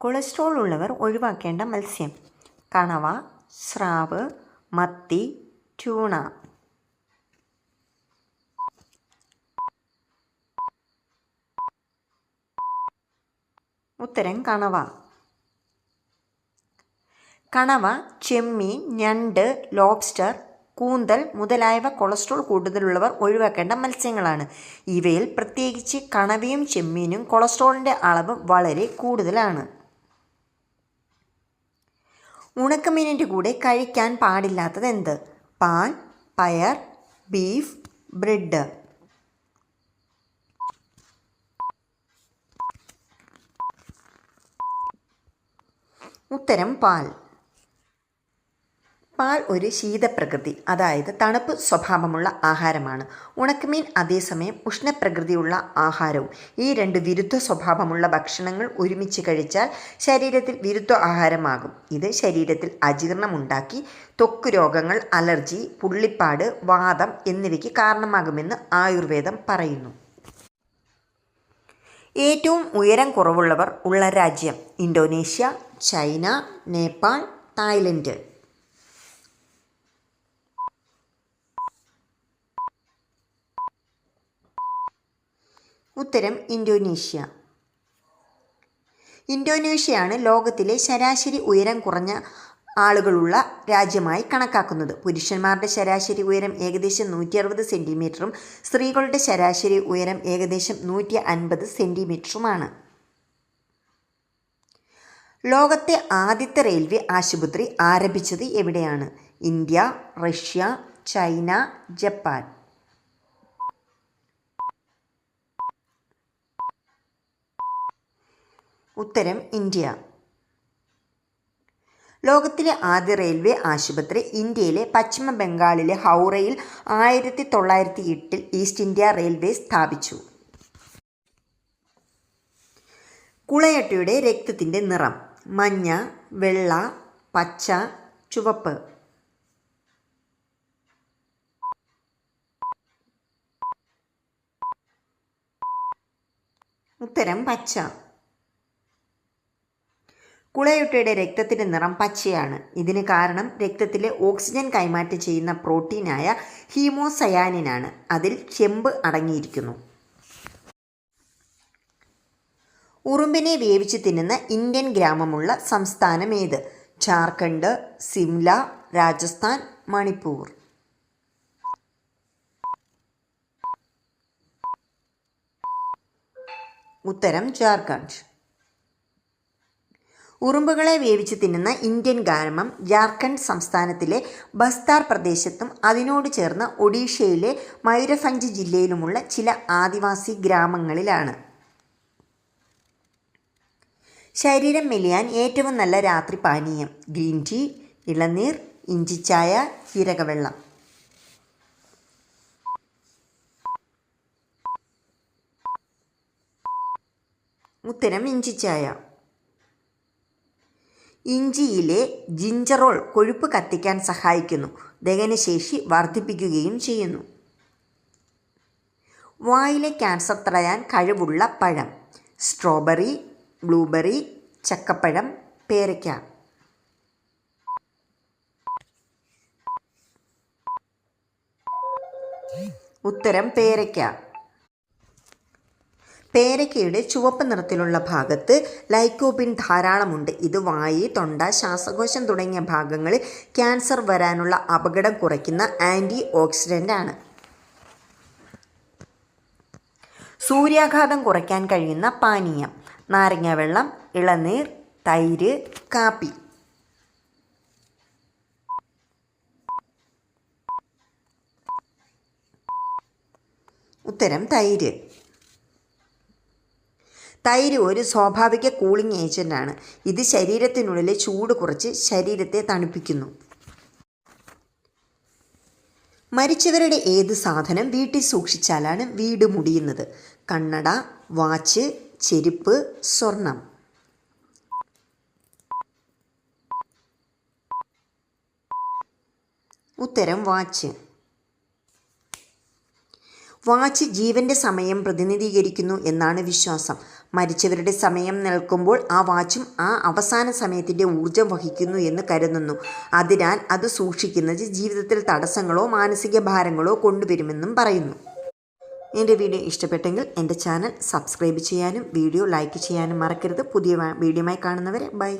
Cholesterol ഉള്ളവർ ഒഴിവാക്കേണ്ട മത്സ്യം. കണവ സ്രാവ് മത്തി ട്യൂണ. ഉത്തരം കണവ. കണവ ചെമ്മീൻ ഞണ്ട് ലോബ്സ്റ്റർ കൂന്തൽ മുതലായവ കൊളസ്ട്രോൾ കൂടുതലുള്ളവർ ഒഴിവാക്കേണ്ട മത്സ്യങ്ങളാണ്. ഇവയിൽ പ്രത്യേകിച്ച് കണവയും ചെമ്മീനും കൊളസ്ട്രോളിന്റെ അളവ് വളരെ കൂടുതലാണ്. ഉണക്കമീനിന്റെ കൂടെ കഴിക്കാൻ പാടില്ലാത്തത് എന്ത്? പാൽ പയർ ബീഫ് ബ്രെഡ്. ഉത്തരം പാൽ. പാൽ ഒരു ശീതപ്രകൃതി അതായത് തണുപ്പ് സ്വഭാവമുള്ള ആഹാരമാണ്. ഉണക്കമീൻ അതേസമയം ഉഷ്ണപ്രകൃതിയുള്ള ആഹാരവും. ഈ രണ്ട് വിരുദ്ധ സ്വഭാവമുള്ള ഭക്ഷണങ്ങൾ ഒരുമിച്ച് കഴിച്ചാൽ ശരീരത്തിൽ വിരുദ്ധ ആഹാരമാകും. ഇത് ശരീരത്തിൽ അജീർണമുണ്ടാക്കി ത്വക്ക് രോഗങ്ങൾ അലർജി പുള്ളിപ്പാട് വാദം എന്നിവയ്ക്ക് കാരണമാകുമെന്ന് ആയുർവേദം പറയുന്നു. ഏറ്റവും ഉയരം കുറവുള്ളവർ ഉള്ള രാജ്യം ഇന്തോനേഷ്യ ചൈന നേപ്പാൾ തായ്ലൻഡ്. ഉത്തരം ഇന്തോനേഷ്യ. ഇന്തോനേഷ്യയാണ് ലോകത്തിലെ ശരാശരി ഉയരം കുറഞ്ഞ ആളുകളുള്ള രാജ്യമായി കണക്കാക്കുന്നത്. പുരുഷന്മാരുടെ ശരാശരി ഉയരം ഏകദേശം നൂറ്റി അറുപത് സെന്റിമീറ്ററും സ്ത്രീകളുടെ ശരാശരി ഉയരം ഏകദേശം നൂറ്റി അൻപത് സെന്റിമീറ്ററുമാണ് ലോകത്തെ ആദ്യത്തെ റെയിൽവേ ആശുപത്രി ആരംഭിച്ചത് എവിടെയാണ്? India Russia China Japan. ഉത്തരം ഇന്ത്യ. ലോകത്തിലെ ആദ്യ റെയിൽവേ ആശുപത്രി ഇന്ത്യയിലെ പശ്ചിമ ബംഗാളിലെ ഹൗറയിൽ ആയിരത്തി തൊള്ളായിരത്തി എട്ടിൽ ഈസ്റ്റ് ഇന്ത്യ റെയിൽവേ സ്ഥാപിച്ചു. കുളയട്ടയുടെ രക്തത്തിന്റെ നിറം മഞ്ഞ വെള്ള പച്ച ചുവപ്പ്. ഉത്തരം പച്ച. കുളയുട്ടയുടെ രക്തത്തിന്റെ നിറം പച്ചയാണ്. ഇതിന് കാരണം രക്തത്തിലെ ഓക്സിജൻ കൈമാറ്റം ചെയ്യുന്ന പ്രോട്ടീനായ ഹീമോസയാനിനാണ്. അതിൽ ചെമ്പ് അടങ്ങിയിരിക്കുന്നു. ഉറുമ്പിനെ വേവിച്ച് തിന്നുന്ന ഇന്ത്യൻ ഗ്രാമമുള്ള സംസ്ഥാനം ഏത്? ജാർഖണ്ഡ് സിംല രാജസ്ഥാൻ മണിപ്പൂർ. ഉത്തരം ജാർഖണ്ഡ്. ഉറുമ്പുകളെ വേവിച്ച് തിന്നുന്ന ഇന്ത്യൻ ഗ്രാമം ജാർഖണ്ഡ് സംസ്ഥാനത്തിലെ ബസ്താർ പ്രദേശത്തും അതിനോട് ചേർന്ന് ഒഡീഷയിലെ മയൂരഭഞ്ച് ജില്ലയിലുമുള്ള ചില ആദിവാസി ഗ്രാമങ്ങളിലാണ്. ശരീരം മെലിയാൻ ഏറ്റവും നല്ല രാത്രി പാനീയം ഗ്രീൻ ടീ ഇളനീർ ഇഞ്ചിച്ചായ ജീരകവെള്ളം ഉത്തരം ഇഞ്ചിച്ചായ ഇഞ്ചിയിലെ ജിഞ്ചറോൾ കൊഴുപ്പ് കത്തിക്കാൻ സഹായിക്കുന്നു. ദഹനശേഷി വർദ്ധിപ്പിക്കുകയും ചെയ്യുന്നു. വായിലെ ക്യാൻസർ തടയാൻ കഴിവുള്ള പഴം. സ്ട്രോബെറി ബ്ലൂബെറി ചക്കപ്പഴം പേരയ്ക്ക. ഉത്തരം പേരയ്ക്ക. പേരയ്ക്കയുടെ ചുവപ്പ് നിറത്തിലുള്ള ഭാഗത്ത് ലൈക്കോപിൻ ധാരാളമുണ്ട്. ഇത് വായി തൊണ്ട ശ്വാസകോശം തുടങ്ങിയ ഭാഗങ്ങളിൽ ക്യാൻസർ വരാനുള്ള അപകടം കുറയ്ക്കുന്ന ആന്റി ഓക്സിഡന്റ് ആണ് സൂര്യാഘാതം കുറയ്ക്കാൻ കഴിയുന്ന പാനീയം നാരങ്ങ വെള്ളം ഇളനീർ തൈര് കാപ്പി. ഉത്തരം തൈര്. തൈര് ഒരു സ്വാഭാവിക കൂളിംഗ് ഏജന്റാണ് ഇത് ശരീരത്തിനുള്ളിലെ ചൂട് കുറച്ച് ശരീരത്തെ തണുപ്പിക്കുന്നു. മരിച്ചവരുടെ ഏത് സാധനം വീട്ടിൽ സൂക്ഷിച്ചാലാണ് വീട് മുടിയുന്നത്? കണ്ണട വാച്ച് ചെരുപ്പ് സ്വർണം. ഉത്തരം വാച്ച്. വാച്ച് ജീവന്റെ സമയം പ്രതിനിധീകരിക്കുന്നു എന്നാണ് വിശ്വാസം. മരിച്ചവരുടെ സമയം നിൽക്കുമ്പോൾ ആ വാച്ചും ആ അവസാന സമയത്തിന്റെ ഊർജം വഹിക്കുന്നു എന്ന് കരുതുന്നു. അതിനാൽ അത് സൂക്ഷിക്കുന്നത് ജീവിതത്തിൽ തടസ്സങ്ങളോ മാനസിക ഭാരങ്ങളോ കൊണ്ടുവരുമെന്നും പറയുന്നു. എന്റെ വീഡിയോ ഇഷ്ടപ്പെട്ടെങ്കിൽ എന്റെ ചാനൽ സബ്സ്ക്രൈബ് ചെയ്യാനും വീഡിയോ ലൈക്ക് ചെയ്യാനും മറക്കരുത്. പുതിയ വീഡിയോമായി കാണുന്നവരെ ബൈ.